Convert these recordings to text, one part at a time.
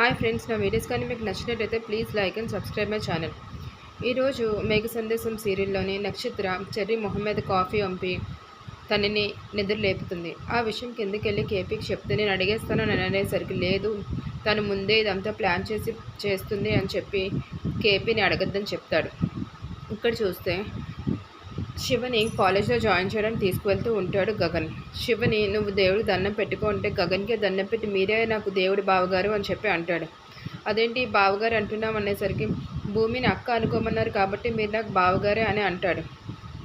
Hi friends నా videos కానీ మీకు నచ్చినట్టయితే please like and subscribe my channel ఈరోజు మేఘ సందేశం సీరియల్లోని నక్షత్ర చెర్రీ మొహమ్మద్ కాఫీ పంపి తనని నిద్ర లేపుతుంది. ఆ విషయం కిందకెళ్ళి కేపీకి చెప్తే నేను అడిగేస్తాను అని అనేసరికి లేదు. తను ముందే ఇదంతా ప్లాన్ చేసి చేస్తుంది అని చెప్పి కేపీని అడగద్దని చెప్తాడు. ఇక్కడ చూస్తే శివని కాలేజ్లో జాయిన్ చేయడానికి తీసుకువెళ్తూ ఉంటాడు గగన్. శివని నువ్వు దేవుడికి దండం పెట్టుకుంటే గగన్కే దండం పెట్టి మీరే నాకు దేవుడి బావగారు అని చెప్పి అంటాడు. అదేంటి బావగారు అంటున్నాం అనేసరికి భూమిని అక్క అనుకోమన్నారు కాబట్టి మీరు నాకు బావగారే అని అంటాడు.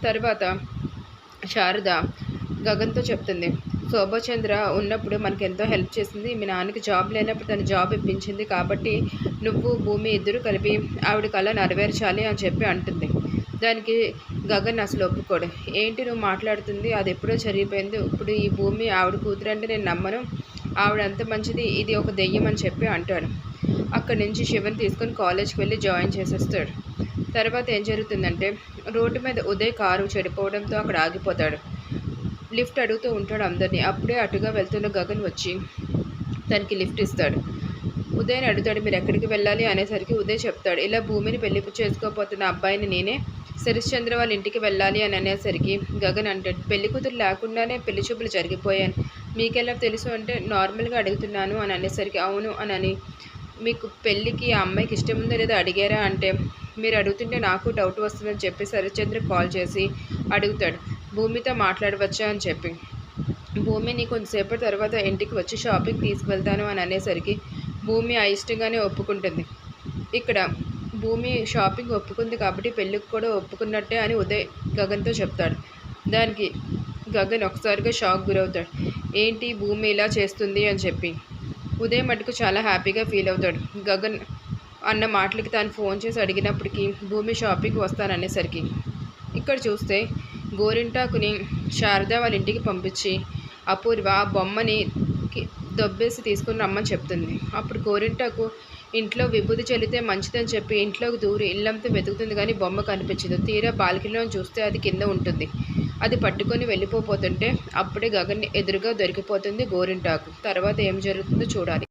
తర్వాత శారద గగన్తో చెప్తుంది శోభచంద్ర ఉన్నప్పుడు మనకి ఎంతో హెల్ప్ చేసింది. మీ నాన్నకి జాబ్ లేనప్పుడు తను జాబ్ ఇప్పించింది కాబట్టి నువ్వు భూమి ఇద్దరు కలిపి ఆవిడ కళ నెరవేర్చాలి అని చెప్పి అంటుంది. దానికి గగన్ అసలు ఒప్పుకోడు. ఏంటి నువ్వు మాట్లాడుతుంది? అది ఎప్పుడో జరిగిపోయింది. ఇప్పుడు ఈ భూమి ఆవిడ కూతురు అంటే నేను నమ్మను. ఆవిడ అంత మంచిది ఇది ఒక దెయ్యం అని చెప్పి అంటాడు. అక్కడి నుంచి శివన్ తీసుకొని కాలేజ్కి వెళ్ళి జాయిన్ చేసేస్తాడు. తర్వాత ఏం జరుగుతుందంటే రోడ్డు మీద ఉదయ్ కారు చెడిపోవడంతో అక్కడ ఆగిపోతాడు. లిఫ్ట్ అడుగుతూ ఉంటాడు అందరినీ. అప్పుడే అటుగా వెళ్తున్న గగన్ వచ్చి తనకి లిఫ్ట్ ఇస్తాడు. ఉదయ్ని అడుగుతాడు మీరు ఎక్కడికి వెళ్ళాలి? అనేసరికి ఉదయ్ చెప్తాడు ఇలా భూమిని పెళ్ళి చేసుకోపోతున్న అబ్బాయిని నేనే శరీశ్చంద్ర వాళ్ళ ఇంటికి వెళ్ళాలి అని అనేసరికి గగన్ అంటాడు పెళ్ళి కూతురు లేకుండానే పెళ్ళి చూపులు జరిగిపోయాను మీకెలా తెలుసు అంటే నార్మల్గా అడుగుతున్నాను అని అనేసరికి అవును అని అని మీకు పెళ్ళికి ఆ అమ్మాయికి ఇష్టం ఉందో లేదో అడిగారా? అంటే మీరు అడుగుతుంటే నాకు డౌట్ వస్తుందని చెప్పి శరత్చంద్ర కాల్ చేసి అడుగుతాడు భూమితో మాట్లాడవచ్చా? అని చెప్పి భూమిని కొంతసేపటి తర్వాత ఇంటికి వచ్చి షాపింగ్ తీసుకువెళ్తాను అని అనేసరికి భూమి అయిష్టంగానే ఒప్పుకుంటుంది. ఇక్కడ భూమి షాపింగ్ ఒప్పుకుంది కాబట్టి పెళ్ళికి కూడా ఒప్పుకున్నట్టే అని ఉదయ్ గగన్తో చెప్తాడు. దానికి గగన్ ఒకసారిగా షాక్ గురవుతాడు. ఏంటి భూమి ఇలా చేస్తుంది అని చెప్పి. ఉదయం మటుకు చాలా హ్యాపీగా ఫీల్ అవుతాడు. గగన్ అన్న మాటలకి తాను ఫోన్ చేసి అడిగినప్పటికీ భూమి షాపింగ్కి వస్తాననేసరికి. ఇక్కడ చూస్తే గోరింటాకుని శారదా వాళ్ళ ఇంటికి పంపించి అపూర్వ ఆ బొమ్మని దొబ్బేసి తీసుకుని రమ్మని చెప్తుంది. అప్పుడు గోరింటాకు ఇంట్లో విభూతి చల్లితే మంచిదని చెప్పి ఇంట్లోకి దూరి ఇల్లంతా వెతుకుతుంది కానీ బొమ్మ కనిపించదు. తీరా బాల్కనీలో చూస్తే అది కింద ఉంటుంది. అది పట్టుకొని వెళ్ళిపోతుంటే అప్పుడే గగన్ ఎదురుగా దొరికిపోతుంది గోరింటాకు. తర్వాత ఏం జరుగుతుందో చూడాలి.